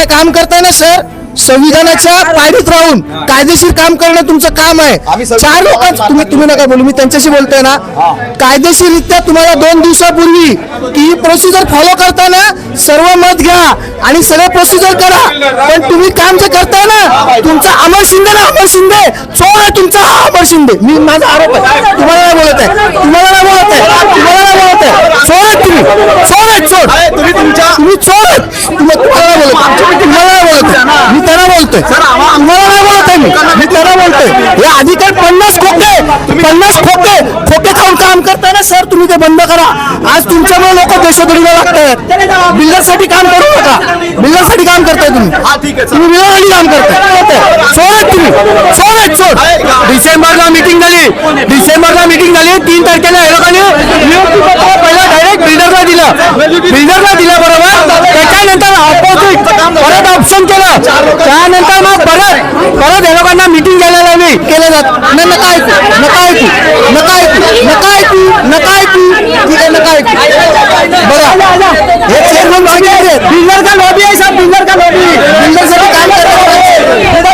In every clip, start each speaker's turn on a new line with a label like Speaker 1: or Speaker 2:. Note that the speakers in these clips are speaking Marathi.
Speaker 1: काय काम करताय ना सर? संविधानाच्या पायरीत राहून कायदेशीर काम करणं तुमचं काम आहे. चार लोकांचं तुम्ही तुम्ही नका बोलू मी त्यांच्याशी बोलतोय ना. कायदेशीररित्या तुम्हाला दोन दिवसापूर्वी की प्रोसिजर फॉलो करताना सर्व मत घ्या आणि सगळे प्रोसिजर करा. पण तुम्ही काम जे करताय ना तुमचा अमर शिंदे ना अमर शिंदे. चोर आहे तुमचा हा अमर शिंदे. मी माझा आरोप आहे. तुम्हाला नाही बोलत आहे. तुम्हाला नाही बोलत आहे. तुम्हाला नाही बोलत आहे. चोर आहेत तुम्ही. चोर आहेत चोर.
Speaker 2: तुम्ही तुमच्या
Speaker 1: तुम्ही चोर आहेत तुम्ही तुम्हाला नाही बोलत आहे. तुम्हाला नाही बोलत आहे. मी त्यांना बोलतोय. तुम्हाला नाही बोलत आहे मी. मी त्यांना बोलतोय. हे अधिकार पन्नास खोके पन्नास खोके खोके खाऊन काम करताय सर तुम्ही ते बंद करा. आज तुमच्यामुळे लोक देशोधडीला लागतायत. बिल्डरसाठी काम करू नका. बिल्डरसाठी काम करताय तुम्ही. तुम्ही बिल्डरसाठी काम करताय. आहेत तुम्ही. आहेत चोर डिसेंबरला मिटिंग झाली. डिसेंबरला मिटिंग झाली. तीन तारखेला हे लोकांनी. पहिला डायरेक्ट बिल्डरला दिलं. बिल्डरला दिलं बरोबर? परत ऑप्शन केलं. त्यानंतर मग परत परत हे लोकांना मिटिंग घ्यायला लावली केलं जात. न- नका ऐकू नका ऐकू नका ऐकू नका ऐकू नका ऐकू. ठीक आहे नका ऐकू. बघा हे चेअरमन बिल्डर का लॉबी आहे साहेब. बिल्डर का लॉबी काम करतात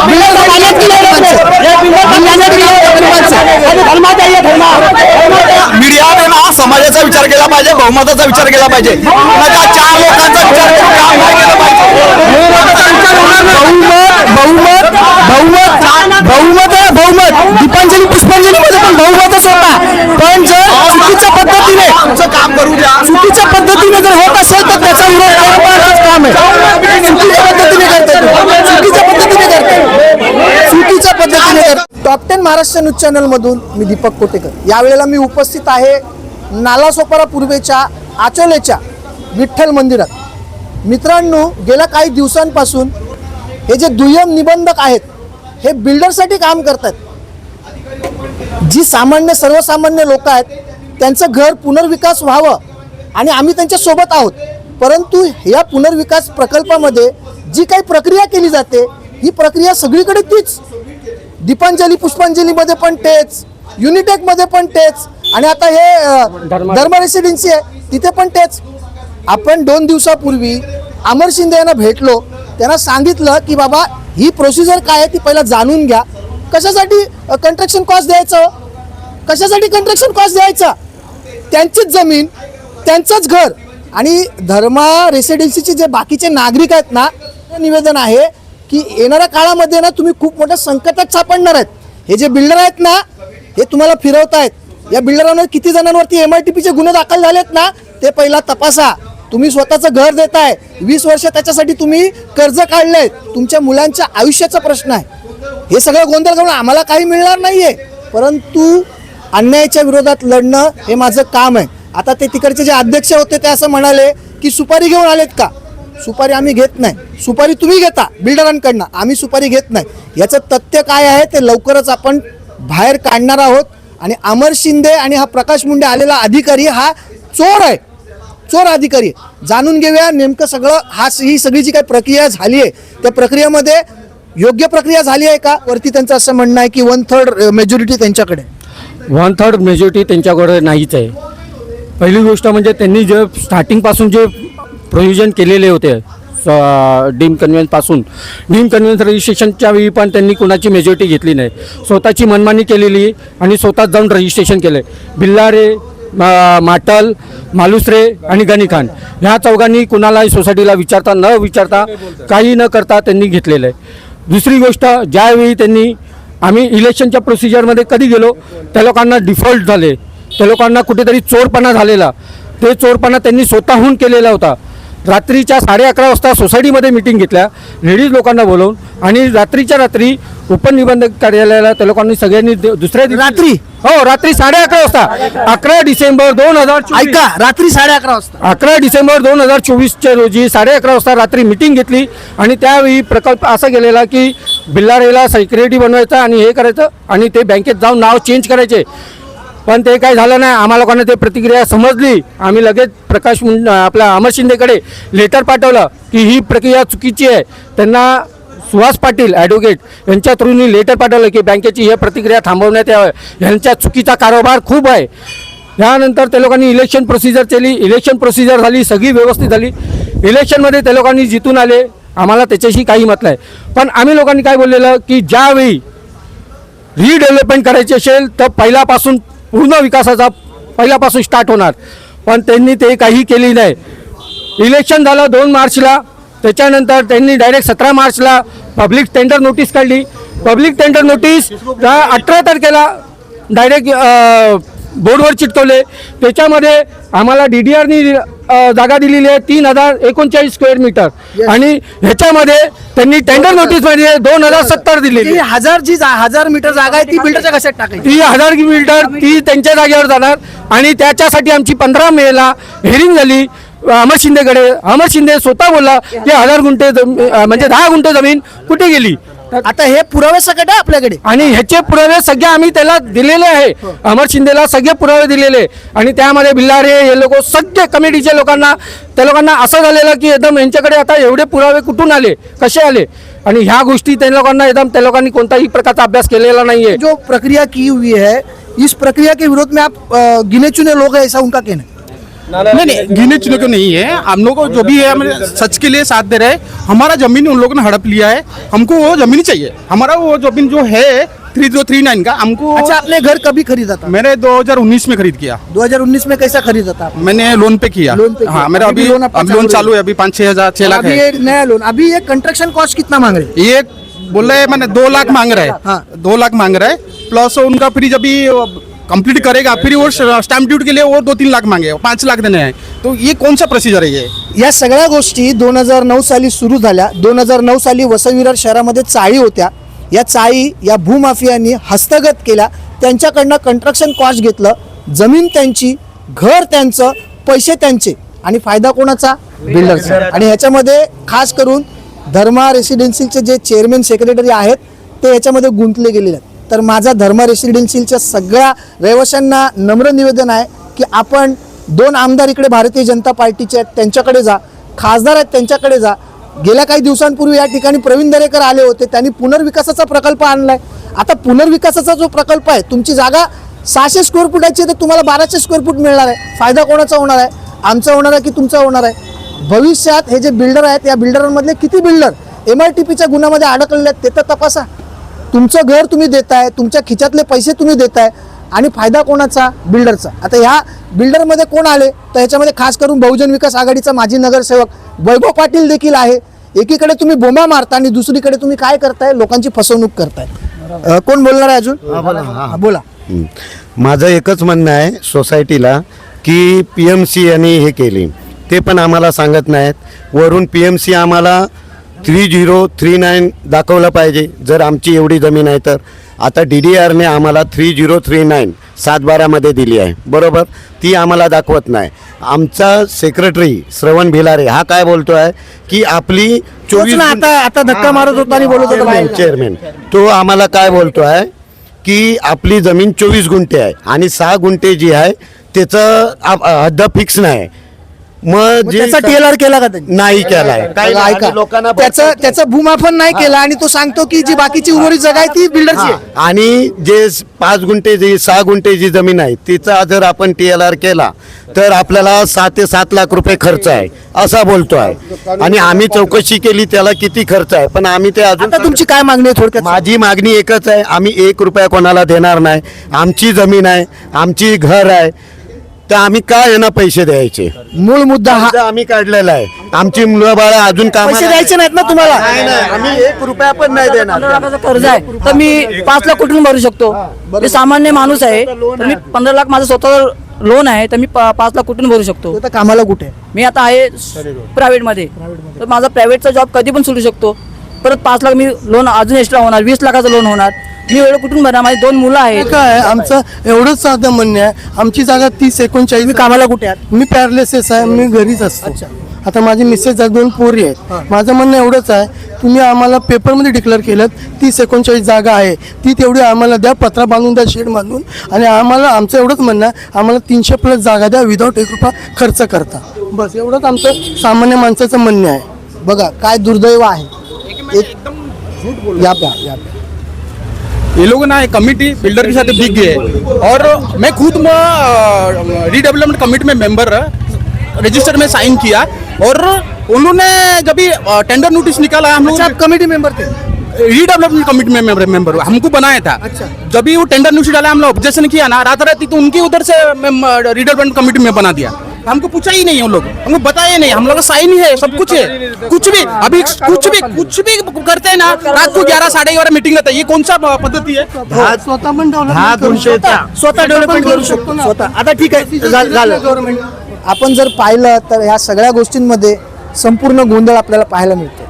Speaker 1: बिल्डर का मालक की नाही माणसं बिल्डर का मालक की नाही माणसं आणि धर्मात आहे धर्मा
Speaker 2: मीडियाने ना समाजाचा विचार केला पाहिजे बहुमताचा विचार केला पाहिजे. नका चार लोकांचा विचार करून काम नाही केलं पाहिजे.
Speaker 1: बहुमत बहुमत बहुमत बहुमत आहे बहुमत. दीपांजली पुष्पांजली मध्ये पण बहुमतच होता. पण जर चुकीच्या पद्धतीने
Speaker 2: आमचं काम करू द्या.
Speaker 1: चुकीच्या पद्धतीने जर होत असेल तर त्याचा विरोध करण्याचं काम आहे. चुकीच्या पद्धतीने तुम्ही. चुकीच्या पद्धतीने करताय. चुकीच्या पद्धतीने top ten Maharashtra news channel मधून मी दीपक कोटेकर. यावेळेला मी उपस्थित आहे नालासोपारा पूर्वेच्या आचोलेच्या विठ्ठल मंदिरात. मित्रांनो गेल्या काही दिवसांपासून हे जे दुय्यम निबंधक आहेत हे बिल्डरसाठी काम करतात जी सामान्य सर्वसामान्य लोक आहेत त्यांचं घर पुनर्विकास व्हावं आणि आम्ही त्यांच्यासोबत आहोत. परंतु या पुनर्विकास प्रकल्पामध्ये जी काही प्रक्रिया केली जाते ही प्रक्रिया सगळीकडे तीच. दीपांजली पुष्पांजलीमध्ये पण तेच. युनिटेकमध्ये पण तेच. आणि आता हे धर्म रेसिडेन्सी आहे तिथे पण तेच. आपण दोन दिवसापूर्वी अमर शिंदे यांना भेटलो त्यांना सांगितलं की बाबा ही प्रोसिजर काय आहे ती पहिला जाणून घ्या. कशासाठी कंस्ट्रक्शन कॉस्ट द्यायचं? कशासाठी कंस्ट्रक्शन कॉस्ट द्यायचा? त्यांचीच जमीन त्यांचंच घर. आणि धर्मा रेसिडेन्सीचे जे बाकीचे नागरिक आहेत ना ते निवेदन आहे की येणाऱ्या काळामध्ये ना तुम्ही खूप मोठ्या संकटात सापडणार आहेत. हे जे बिल्डर आहेत ना हे तुम्हाला फिरवतायत. या बिल्डरांवर किती जणांवरती एम आय टी पीचे गुन्हे दाखल झालेत ना ते पहिला तपासा. तुम्ही स्वतःचं घर देताय वीस वर्ष त्याच्यासाठी तुम्ही कर्ज काढलंय तुमच्या मुलांच्या आयुष्याचा प्रश्न आहे. हे सगळं गोंधळ करून आम्हाला काही मिळणार नाहीये. परंतु अन्यायाच्या विरोधात लढणं हे माझं काम आहे. आता ते तिकडचे जे अध्यक्ष होते ते असं म्हणाले की सुपारी घेऊन आलेत का? सुपारी आम्ही घेत नाही. सुपारी तुम्ही घेता बिल्डरांकडनं. आम्ही सुपारी घेत नाही. याचं तथ्य काय आहे ते लवकरच आपण बाहेर काढणार आहोत. आणि अमर शिंदे आणि हा प्रकाश मुंडे आलेला अधिकारी हा चोर आहे. चोर अधिकारी. जाणून घेऊया नेमकं सगळं. हा ही सगळी जी काही प्रक्रिया झाली आहे त्या प्रक्रियेमध्ये योग्य प्रक्रिया झाली आहे का? वरती त्यांचं असं म्हणणं आहे की वन थर्ड मेजॉरिटी त्यांच्याकडे
Speaker 3: वन थर्ड मेजॉरिटी त्यांच्याकडे नाहीच आहे. पहिली गोष्ट म्हणजे त्यांनी जे स्टार्टिंगपासून जे प्रोव्हिजन केलेले होते डीम कन्व्हेन्सपासून डीम कन्व्हेन्स रजिस्ट्रेशनच्या वेळी पण त्यांनी कुणाची मेजॉरिटी घेतली नाही. स्वतःची मनमानी केलेली आणि स्वतःच जाऊन रजिस्ट्रेशन केलं आहे बिल्लारे माटल मालुसरे आणि गनी खान. ह्या चौघांनी कुणालाही सोसायटीला विचारता न विचारता काही न करता त्यांनी घेतलेलं आहे. दुसरी गोष्ट ज्यावेळी त्यांनी आम्ही इलेक्शनच्या प्रोसिजरमध्ये कधी गेलो त्या लोकांना डिफॉल्ट झाले. त्या लोकांना कुठेतरी चोरपणा झालेला. ते चोरपणा त्यांनी स्वतःहून केलेला होता. रात्रीच्या साडे अकरा वाजता सोसायटीमध्ये मिटिंग घेतल्या. लेडीज लोकांना बोलवून आणि रात्रीच्या रात्री उपनिबंधक कार्यालयाला त्या लोकांनी सगळ्यांनी दुसऱ्या दिवशी-
Speaker 1: रात्री?
Speaker 3: हो रात्री साडे अकरा वाजता. अकरा डिसेंबर दोन हजार
Speaker 1: ऐका रात्री साडे अकरा वाजता.
Speaker 3: अकरा डिसेंबर दोन हजार चोवीसच्या रोजी साडे अकरा वाजता रात्री मिटिंग घेतली आणि त्यावेळी प्रकल्प असा गेलेला की बिल्लारेला सेक्युरिटी बनवायचा आणि हे करायचं आणि ते बँकेत जाऊन नाव चेंज करायचे. पण ते काही झालं नाही आम्हाला लोकांना ते प्रतिक्रिया समजली. आम्ही लगेच प्रकाश मुं आपल्या अमर शिंदेकडे लेटर पाठवलं की ही प्रक्रिया चुकीची आहे. त्यांना सुहास पाटील ॲडव्होकेट यांच्या थ्रूनी लेटर पाठवलं की बँकेची ही प्रतिक्रिया थांबवण्यात यावं. यांच्या चुकीचा कारोबार खूप आहे. यानंतर त्या लोकांनी इलेक्शन प्रोसिजर केली. इलेक्शन प्रोसिजर झाली सगळी व्यवस्थित झाली. इलेक्शनमध्ये त्या लोकांनी जितून आले आम्हाला त्याच्याशी काही मत नाही. पण आम्ही लोकांनी काय बोललेलं की ज्यावेळी रिडेव्हलपमेंट करायची असेल तर पहिल्यापासून पूर्ण विकासाचा पहिल्यापासून स्टार्ट होणार. पण त्यांनी ते काही केली नाही. इलेक्शन झालं दोन मार्चला. त्याच्यानंतर त्यांनी डायरेक्ट सतरा मार्चला पब्लिक टेंडर नोटीस काढली. पब्लिक टेंडर नोटीस अठरा तारखेला डायरेक्ट बोर्डवर चिटकवले त्याच्यामध्ये आम्हाला डी डी आरनी जागा दिलेली आहे तीन हजार एकोणचाळीस स्क्वेअर मीटर. आणि ह्याच्यामध्ये त्यांनी टेंडर नोटीसमध्ये दोन हजार सत्तर दिलेली
Speaker 1: हजार जी हजार मीटर जागा आहे ती बिल्डरच्या कशात टाकायची?
Speaker 3: ती हजार मीटर ती त्यांच्या जागेवर जाणार. आणि त्याच्यासाठी आमची पंधरा मेला हेरिंग झाली. अमर शिंदेकडे. अमर शिंदे स्वतः बोलला की हजार गुंठे म्हणजे दहा गुंठे जमीन कुठे गेली?
Speaker 1: आता हे पुरावे आहे आपल्याकडे?
Speaker 3: आणि ह्याचे पुरावे सगळे आम्ही त्याला दिलेले आहे. अमर शिंदेला सगळे पुरावे दिलेले आणि त्यामध्ये बिल्लारे हे लोक सगळे कमिटीच्या लोकांना त्या लोकांना असं झालेलं की एकदम यांच्याकडे आता एवढे पुरावे कुठून आले कसे आले? आणि ह्या गोष्टी त्या लोकांना एकदम त्या लोकांनी कोणताही प्रकारचा अभ्यास केलेला नाहीये.
Speaker 1: जो प्रक्रिया की हुई है इस प्रक्रिया के विरोध में आप गिने चुने लोग हैं ऐसा उनका कहना है.
Speaker 4: नहीं नहीं गिने चुने को नहीं है। हम लोग को जो भी है हमें सच के लिए साथ दे रहे हैं। हमारा ज़मीन उन लोगों ने हड़प लिया है। हमको वो ज़मीन चाहिए। हमारा वो ज़मीन जो है थ्री ज़ीरो थ्री नाइन का हमको
Speaker 1: अच्छा आपने घर कभी खरीदा था?
Speaker 4: मैंने 2019 में खरीद किया।
Speaker 1: 2019 में कैसा खरीदा था?
Speaker 4: मैंने लोन पे किया।
Speaker 1: लोन पे किया।
Speaker 4: हाँ मेरा
Speaker 1: अभी
Speaker 4: अभी
Speaker 1: लोन
Speaker 4: अभी
Speaker 1: चालू
Speaker 4: लोन
Speaker 1: है?
Speaker 4: चालू है। अभी पाँच छह हज़ार छह लाख है।
Speaker 1: नया लोन अभी ये कंस्ट्रक्शन कॉस्ट कितना मांग रहे? हैं
Speaker 4: ये बोल रहे मैंने दो लाख मांग रहे
Speaker 1: हाँ।
Speaker 4: हैं। दो लाख मांग रहे हैं। प्लस उनका फिर जब कंप्लीट करेगा फिर वो स्टैम्प ड्यूटी के लिए वो दो तीन लाख मांगे पाँच लाख देने हैं। तो ये कौन सा प्रोसीजर है ये?
Speaker 1: या सगळ्या गोष्टी दोन हजार नऊ साली सुरू झाल्या. दोन हजार नऊ साली वसई शहरामध्ये चाळी होत्या. या चाळी या भूमाफियांनी हस्तगत केल्या. त्यांच्याकडनं कंस्ट्रक्शन कॉस्ट घेतलं. जमीन त्यांची घर त्यांचं पैसे त्यांचे. आणि फायदा कोणाचा? बिल्डरचा आणि ह्याच्यामध्ये खास करून धर्मा रेसिडेन्सीचे जे चेअरमॅन सेक्रेटरी आहेत ते याच्यामध्ये गुंतले गेलेले आहेत. तर माझा धर्म रेसिडेन्सीलच्या सगळ्या रहिवाशांना नम्र निवेदन आहे की आपण दोन आमदार इकडे भारतीय जनता पार्टीचे आहेत त्यांच्याकडे जा. खासदार आहेत त्यांच्याकडे जा. गेल्या काही दिवसांपूर्वी या ठिकाणी प्रवीण दरेकर आले होते त्यांनी पुनर्विकासाचा प्रकल्प आणलाय. आता पुनर्विकासाचा जो प्रकल्प आहे तुमची जागा सहाशे स्क्वेअर फुटाची आहे तर तुम्हाला बाराशे स्क्वेअर फूट मिळणार आहे. फायदा कोणाचा होणार आहे? आमचा होणार आहे की तुमचा होणार आहे? भविष्यात हे जे बिल्डर आहेत या बिल्डरांमधले किती बिल्डर एम आर टी पीच्या गुन्ह्यामध्ये अडकलेले आहेत ते तर तपासा. तुमचं घर तुम्ही देताय तुमच्या खिच्यातले पैसे तुम्ही देताय आणि फायदा कोणाचा? बिल्डरचा. आता ह्या बिल्डरमध्ये कोण आले? तर ह्याच्यामध्ये खास करून बहुजन विकास आघाडीचा माजी नगरसेवक वैभव पाटील देखील आहे. एकीकडे तुम्ही बोंबा मारता आणि दुसरीकडे तुम्ही काय करताय? लोकांची फसवणूक करताय. कोण बोलणार आहे अजून? हा, बोला
Speaker 5: हं. माझं एकच म्हणणं आहे सोसायटीला की पी एम सी यांनी हे केली. ते पण आम्हाला सांगत नाहीत. वरून पी एम सी आम्हाला थ्री झिरो थ्री नाईन दाखवलं पाहिजे. जर आमची एवढी जमीन आहे तर. आता डी डी आरने आम्हाला थ्री झिरो थ्री नाईन सातबारामध्ये दिली आहे. बरोबर? ती आम्हाला दाखवत नाही. आमचा सेक्रेटरी श्रवण भिलारे हा काय बोलतो आहे की आपली
Speaker 1: ना आता आता धक्का मारत होता आणि बोलत होता.
Speaker 5: चेअरमॅन तो आम्हाला काय बोलतो आहे की आपली जमीन चोवीस गुंठे आहे आणि सहा गुंठे जी आहे त्याचं हद्द फिक्स नाही. मग
Speaker 1: मग
Speaker 5: जे
Speaker 1: त्याचा टीएलआर केला का त्यांनी?
Speaker 5: नाही केलाय
Speaker 1: ऐका.
Speaker 5: लोकांना
Speaker 1: त्याचं त्याचं भूमापन नाही केलं आणि तो सांगतो की जी बाकीची उर्वरित जगा आहे ती बिल्डरची आहे.
Speaker 5: आणि जे स- पाच गुंठे जी सहा गुंठे जी जमीन आहे तिचा जर आपण टी एल आर केला तर आपल्याला सात ते सात लाख रुपये खर्च आहे असा बोलतो आहे. आणि आम्ही चौकशी केली त्याला किती खर्च आहे पण आम्ही ते अजून
Speaker 1: आता तुमची काय मागणी आहे थोडक्यात?
Speaker 5: माझी मागणी एकच आहे आम्ही एक रुपया कोणाला देणार नाही. आमची जमीन आहे आमची घर आहे तर आम्ही का यांना पैसे द्यायचे?
Speaker 1: मूळ मुद्दा हा
Speaker 5: आम्ही काढलेला आहे. आमची मुलं बाळ अजून काम
Speaker 1: पैसे द्यायचे नाहीत ना तुम्हाला?
Speaker 5: नाही नाही आम्ही एक रुपया पण नाही देणार.
Speaker 6: लाखाचं कर्ज आहे. तर मी पाच लाख कुठून भरू शकतो? मी सामान्य माणूस आहे. तर मी पंधरा लाख माझं स्वतः लोन आहे तर मी पा- पाच लाख कुठून भरू शकतो?
Speaker 1: तो कामाला कुठे? आहे?
Speaker 6: मी आता आहे प्रायव्हेटमध्ये तर माझा प्रायव्हेटचा जॉब कधी पण सुटू शकतो. परत पाच लाख मी लोन अजून एक्स्ट्रा होणार वीस लाखाचं लोन होणार. मी एवढं कुठून भरणार? माझी दोन मुलं आहेत.
Speaker 7: काय आमचं एवढंच साधं म्हणणं आहे. आमची जागा तीस एकोणचाळीस
Speaker 1: कामाला कुठे आहात?
Speaker 7: मी पॅरालिसिस आहे मी घरीच असतो. आता माझी मिसेस आहे दोन पोरी आहेत. माझं म्हणणं एवढंच आहे तुम्ही आम्हाला पेपरमध्ये डिक्लेअर केलं तीस एकोणचाळीस जागा आहे. ती तेवढी आम्हाला द्या पत्रा बांधून द्या शेड बांधून. आणि आम्हाला आमचं एवढंच म्हणणं आहे आम्हाला तीनशे प्लस जागा द्या विदाऊट एक रुपया खर्च करता. बस एवढंच आमचं सामान्य माणसाचं म्हणणं आहे.
Speaker 1: बघा काय दुर्दैव आहे. एक या
Speaker 4: लोग ना एक कमिटी बिल्डर के साथ बिक गए। और मैं खुद रीडेवलपमेंट कमिटी में मेंबर रजिस्टर में साइन किया। और उन्होंने जब भी टेंडर नोटिस निकाला हम लोग
Speaker 1: आप कमिटी मेंबर थे?
Speaker 4: रीडेवलपमेंट कमिटी में मेंबर मेंबर हमको बनाया था।
Speaker 1: अच्छा।
Speaker 4: जब भी वो टेंडर नोटिस डाला हम लोग ऑब्जेक्शन किया ना रात रात तो उनकी उधर से रीडेवलपमेंट कमिटी में बना दिया। हमको पूछा ही नहीं उन लोग। हमको बताया नहीं हम लोग का साइन ही है सब कुछ है। कुछ भी अभी कुछ भी कुछ भी करते हैं ना रात को ग्यारह साढ़े ग्यारह मीटिंग रहता है। ये कौन सा पद्धति है?
Speaker 7: स्वतः पण डेव्हलपमेंट करू शकतो.
Speaker 1: स्वतः डेव्हलपमेंट करू शकतो स्वतः. आता ठीक आहे झा- झालं
Speaker 7: गव्हर्नमेंट
Speaker 1: आपण जर पाहिलं तर ह्या सगळ्या गोष्टींमध्ये संपूर्ण गोंधळ आपल्याला पाहायला मिळतो.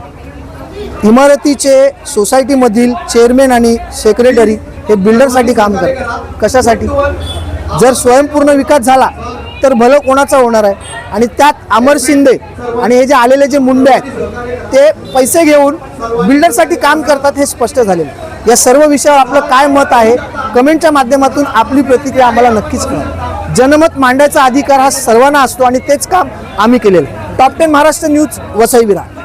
Speaker 1: इमारतीचे सोसायटीमधील चेअरमॅन आणि सेक्रेटरी हे बिल्डरसाठी काम करतात. कशासाठी? जर स्वयंपूर्ण विकास झाला तर भलं कोणाचा होणार आहे? आणि त्यात अमर शिंदे आणि हे जे आलेले जे मुंडे आहेत ते पैसे घेऊन बिल्डरसाठी काम करतात हे स्पष्ट झालेलं या सर्व विषयावर आपलं काय मत आहे? कमेंटच्या माध्यमातून आपली प्रतिक्रिया आम्हाला नक्कीच कळा जनमत मांडायचा अधिकार हा सर्वांना असतो आणि तेच काम आम्ही केलेलं top ten Maharashtra news Vasai Virat.